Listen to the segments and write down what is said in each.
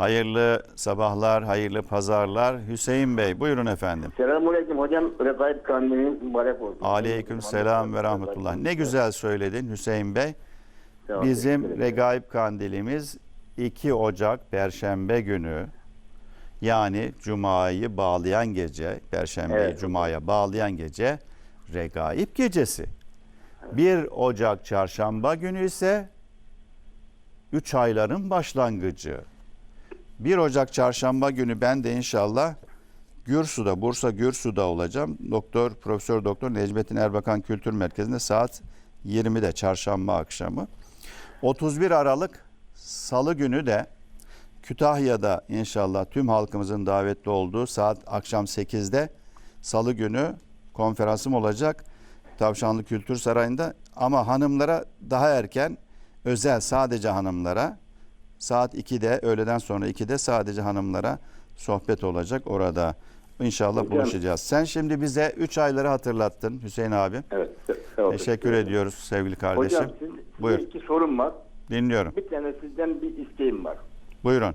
Hayırlı sabahlar, hayırlı pazarlar. Hüseyin Bey buyurun efendim. Selamünaleyküm hocam. Regaib kandiliniz mübarek olsun. Aleyküm selam ve rahmetullah. Ne güzel söyledin Hüseyin Bey. Bizim. Regaib Kandilimiz 2 Ocak Perşembe günü yani Cuma'yı bağlayan gece, Perşembeyi Evet. Cuma'ya bağlayan gece Regaib gecesi. 1 Ocak Çarşamba günü ise 3 ayların başlangıcı. 1 Ocak Çarşamba günü ben de inşallah Gürsu'da, Bursa Gürsu'da olacağım. Doktor, Profesör Doktor Necmettin Erbakan Kültür Merkezi'nde saat 20'de çarşamba akşamı. 31 Aralık Salı günü de Kütahya'da inşallah tüm halkımızın davetli olduğu saat akşam 8'de Salı günü konferansım olacak. Tavşanlı Kültür Sarayı'nda ama hanımlara daha erken özel sadece hanımlara saat 2'de öğleden sonra 2'de sadece hanımlara sohbet olacak orada. İnşallah Hocam- buluşacağız. Sen şimdi bize 3 ayları hatırlattın Hüseyin abi. Evet. Olun. Teşekkür ediyoruz sevgili kardeşim. Hocam siz, Buyur. iki sorum var. Dinliyorum. Bir tane sizden bir isteğim var. Buyurun.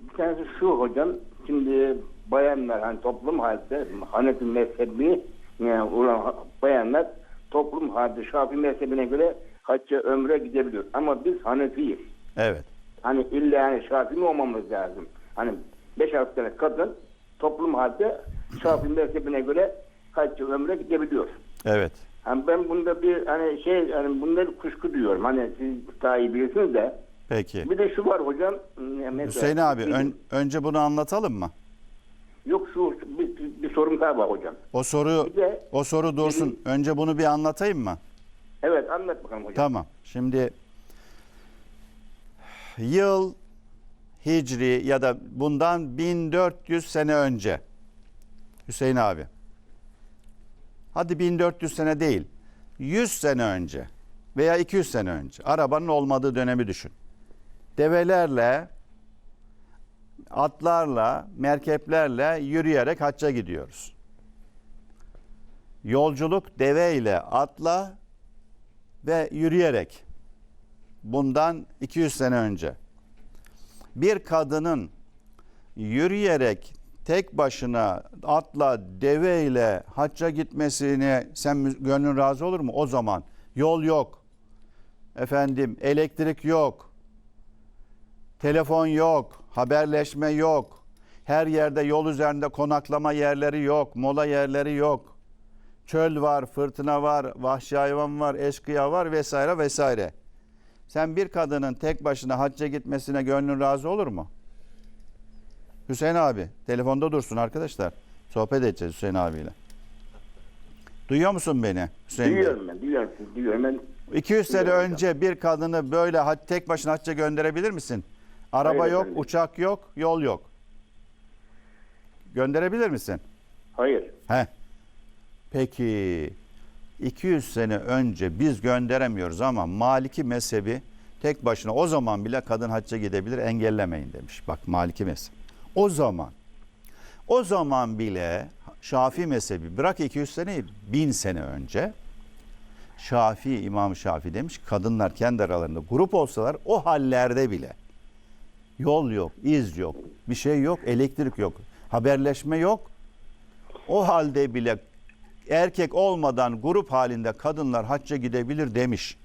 Bir tanesi şu hocam. Şimdi bayanlar hani toplum halde Hanefi mezhebi yani olan bayanlar toplum halde Şafii mezhebine göre hacca ömre gidebiliyor. Ama biz Hanefiyiz. Evet. Hani illa yani Şafii mi olmamız lazım? Hani 5-6 tane kadın toplum halde Şafii mezhebine göre hacca ömre gidebiliyor. Evet. Hani ben bunda bir hani şey hani bunda bir kuşku duyuyorum. Hani siz daha iyi bilirsiniz de. Peki. Bir de şu var hocam. Mesela, Hüseyin abi bir- ön- önce bunu anlatalım mı? Yok şu bir, bir, bir sorum daha var hocam. O soru Bir de o soru dursun. Önce bunu bir anlatayım mı? evet anlat bakalım hocam. Tamam. Şimdi yıl Hicri ya da bundan 1400 sene önce Hüseyin abi. Hadi 1400 sene değil. 100 sene önce veya 200 sene önce arabanın olmadığı dönemi düşün. Develerle atlarla, merkeplerle yürüyerek hacca gidiyoruz. Yolculuk deve ile atla ve yürüyerek bundan 200 sene önce bir kadının yürüyerek tek başına atla deve ile hacca gitmesine sen gönlün razı olur mu? O zaman yol yok. Efendim elektrik yok. Telefon yok, haberleşme yok. Her yerde yol üzerinde konaklama yerleri yok, mola yerleri yok. Çöl var, fırtına var, vahşi hayvan var, eşkıya var vesaire vesaire. Sen bir kadının tek başına hacca gitmesine gönlün razı olur mu? Hüseyin abi telefonda dursun arkadaşlar. Sohbet edeceğiz Hüseyin abiyle. Duyuyor musun beni Hüseyin Bey? Duyuyorum ben, duyuyorum siz, duyuyorum ben. 200 sene Duyuyorum önce bir kadını böyle hac- tek başına hacca gönderebilir misin? Araba Hayır yok, efendim. uçak yok, yol yok. Gönderebilir misin? Hayır. He. Peki 200 sene önce biz gönderemiyoruz ama Maliki mezhebi tek başına o zaman bile kadın hacca gidebilir engellemeyin demiş. Bak Maliki mezhebi. O zaman o zaman bile Şafii mezhebi bırak 200 seneyi 1000 sene önce Şafii İmam Şafii demiş kadınlar kendi aralarında grup olsalar o hallerde bile yol yok, iz yok, bir şey yok, elektrik yok, haberleşme yok. O halde bile erkek olmadan grup halinde kadınlar hacca gidebilir demiş.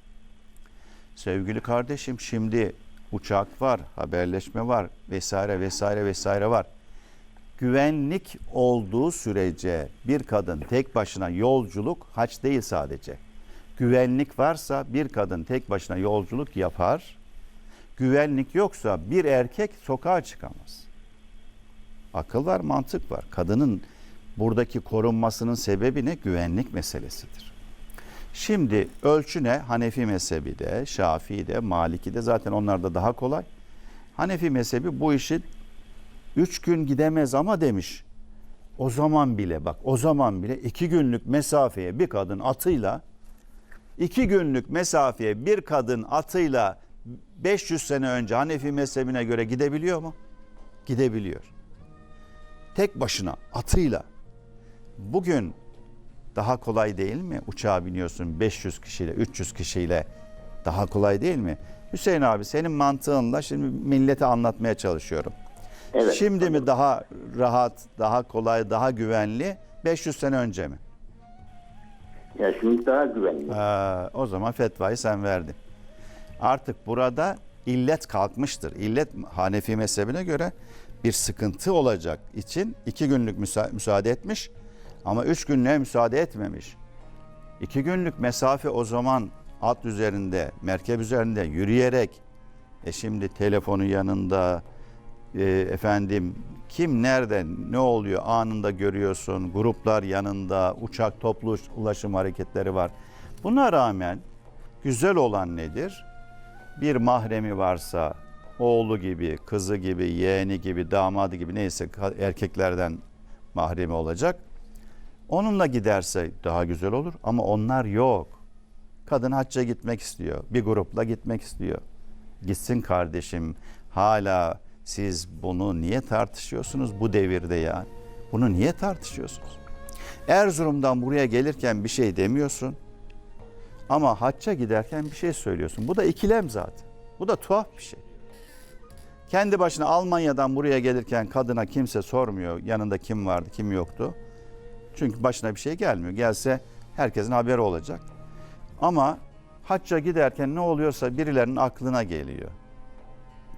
Sevgili kardeşim şimdi uçak var, haberleşme var vesaire vesaire vesaire var. Güvenlik olduğu sürece bir kadın tek başına yolculuk haç değil sadece. Güvenlik varsa bir kadın tek başına yolculuk yapar. Güvenlik yoksa bir erkek sokağa çıkamaz. Akıl var, mantık var. Kadının buradaki korunmasının sebebi ne? Güvenlik meselesidir. Şimdi ölçü ne? Hanefi mezhebi de, Şafii de, Maliki de zaten onlar da daha kolay. Hanefi mezhebi bu işi üç gün gidemez ama demiş. O zaman bile bak o zaman bile iki günlük mesafeye bir kadın atıyla iki günlük mesafeye bir kadın atıyla 500 sene önce Hanefi mezhebine göre gidebiliyor mu? Gidebiliyor. Tek başına atıyla. Bugün daha kolay değil mi? Uçağa biniyorsun 500 kişiyle, 300 kişiyle daha kolay değil mi? Hüseyin abi senin mantığınla şimdi millete anlatmaya çalışıyorum. Evet. Şimdi mi daha rahat, daha kolay, daha güvenli 500 sene önce mi? Ya şimdi daha güvenli. Ee, o zaman fetvayı sen verdin. Artık burada illet kalkmıştır. İllet Hanefi mezhebine göre bir sıkıntı olacak için iki günlük müsa- müsaade etmiş ama üç günlüğe müsaade etmemiş. İki günlük mesafe o zaman at üzerinde, merkep üzerinde yürüyerek e şimdi telefonu yanında e, efendim kim nerede ne oluyor anında görüyorsun. Gruplar yanında, uçak toplu ulaşım hareketleri var. Buna rağmen güzel olan nedir? Bir mahremi varsa oğlu gibi, kızı gibi, yeğeni gibi, damadı gibi neyse erkeklerden mahremi olacak. Onunla giderse daha güzel olur ama onlar yok. Kadın hacca gitmek istiyor. Bir grupla gitmek istiyor. Gitsin kardeşim. Hala siz bunu niye tartışıyorsunuz bu devirde ya? Bunu niye tartışıyorsunuz? Erzurum'dan buraya gelirken bir şey demiyorsun. Ama hacca giderken bir şey söylüyorsun. Bu da ikilem zaten. Bu da tuhaf bir şey. Kendi başına Almanya'dan buraya gelirken kadına kimse sormuyor yanında kim vardı kim yoktu. Çünkü başına bir şey gelmiyor. Gelse herkesin haberi olacak. Ama hacca giderken ne oluyorsa birilerinin aklına geliyor.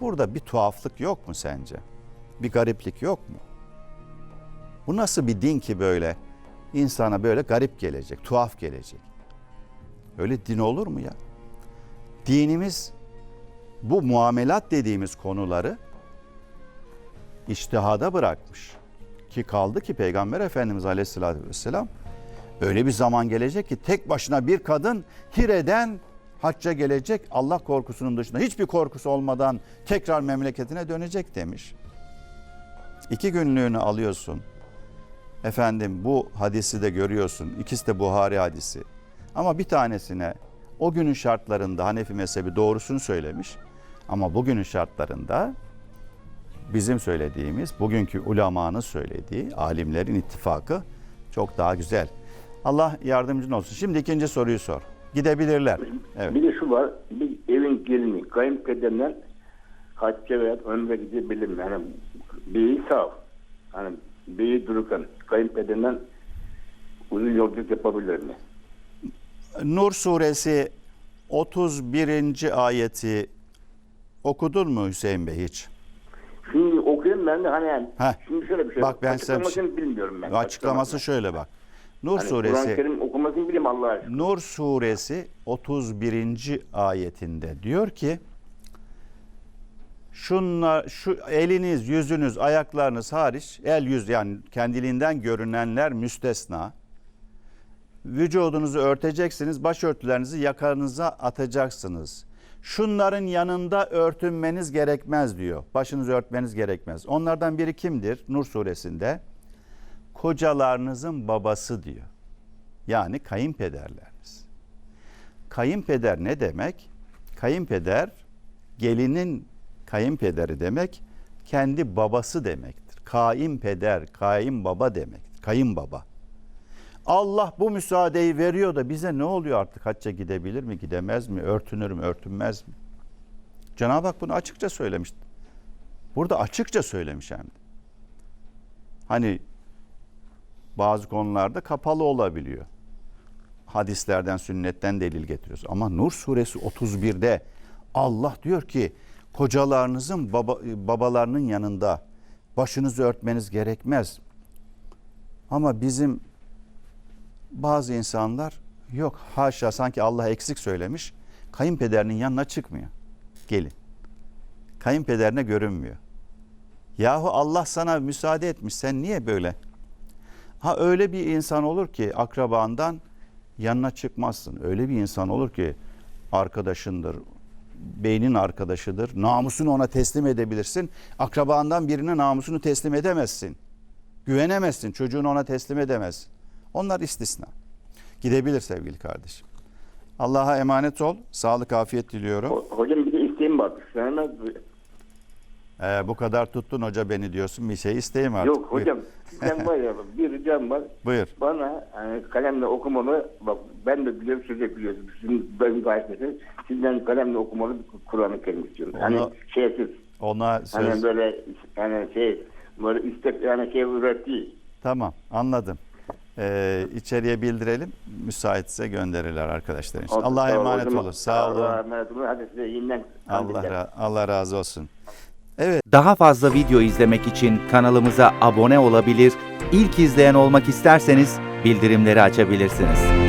Burada bir tuhaflık yok mu sence? Bir gariplik yok mu? Bu nasıl bir din ki böyle insana böyle garip gelecek, tuhaf gelecek? Öyle din olur mu ya? Dinimiz bu muamelat dediğimiz konuları iştihada bırakmış. Ki kaldı ki Peygamber Efendimiz Aleyhisselatü Vesselam öyle bir zaman gelecek ki tek başına bir kadın Hire'den hacca gelecek Allah korkusunun dışında hiçbir korkusu olmadan tekrar memleketine dönecek demiş. İki günlüğünü alıyorsun. Efendim bu hadisi de görüyorsun. İkisi de Buhari hadisi. Ama bir tanesine o günün şartlarında Hanefi mezhebi doğrusunu söylemiş. Ama bugünün şartlarında bizim söylediğimiz, bugünkü ulemanın söylediği, alimlerin ittifakı çok daha güzel. Allah yardımcın olsun. Şimdi ikinci soruyu sor. Gidebilirler. Evet. Bir de şu var. Bir evin gelini kayınpederden hacca veya ömre gidebilir mi? Yani beyi sağ. Hani beyi dururken kayınpederden uzun yolculuk yapabilir mi? Nur suresi 31. ayeti okudun mu Hüseyin Bey hiç? Ben de hani yani. Heh. Şimdi şöyle bir şey. Bak ben bir şey- Açıklamasını bilmiyorum ben. Açıklaması şöyle bak. Nur Hani Kur'an-ı suresi Kerim okumasını bileyim Allah aşkına. Nur suresi 31. ayetinde diyor ki Şunlar şu eliniz, yüzünüz, ayaklarınız hariç el yüz yani kendiliğinden görünenler müstesna. Vücudunuzu örteceksiniz, başörtülerinizi yakanıza atacaksınız. Şunların yanında örtünmeniz gerekmez diyor. Başınızı örtmeniz gerekmez. Onlardan biri kimdir? Nur suresinde kocalarınızın babası diyor. Yani kayınpederleriniz. Kayınpeder ne demek? Kayınpeder gelinin kayınpederi demek kendi babası demektir. Kayınpeder, kayınbaba demektir. Kayınbaba. Allah bu müsaadeyi veriyor da bize ne oluyor artık hacca gidebilir mi gidemez mi örtünür mü örtünmez mi? Cenab-ı Hak bunu açıkça söylemiş. Burada açıkça söylemiş hem de. Hani bazı konularda kapalı olabiliyor. Hadislerden, sünnetten delil getiriyoruz. Ama Nur suresi 31'de Allah diyor ki kocalarınızın baba, babalarının yanında başınızı örtmeniz gerekmez. Ama bizim bazı insanlar yok haşa sanki Allah eksik söylemiş. Kayınpederinin yanına çıkmıyor. Gelin. Kayınpederine görünmüyor. Yahu Allah sana müsaade etmiş. Sen niye böyle? Ha öyle bir insan olur ki akrabandan yanına çıkmazsın. Öyle bir insan olur ki arkadaşındır, beynin arkadaşıdır. Namusunu ona teslim edebilirsin. Akrabandan birine namusunu teslim edemezsin. Güvenemezsin. Çocuğunu ona teslim edemezsin. Onlar istisna. Gidebilir sevgili kardeşim. Allah'a emanet ol. Sağlık, afiyet diliyorum. Ho- Hocam bir de isteğim var. Sen Ee, bu kadar tuttun hoca beni diyorsun. Bir şey isteyeyim artık. Yok Buyur. hocam sizden var ya bir ricam var. Buyur. Bana hani kalemle okumalı, bak ben de biliyorum siz de biliyorsunuz. Sizin bölüm gazetesi, sizden kalemle okumalı bir Kur'an-ı Kerim istiyorum. Onu- Hani şeysiz, Ona söz... hani böyle hani şey, böyle istek yani şey ürettiği. Tamam anladım. Ee, içeriye bildirelim. Müsaitse gönderirler arkadaşlar. inşallah. Allah'a emanet olun. Sağ olun. Allah'a emanet olun. Hadi size yeniden Allah, Allah razı olsun. Daha fazla video izlemek için kanalımıza abone olabilir, ilk izleyen olmak isterseniz bildirimleri açabilirsiniz.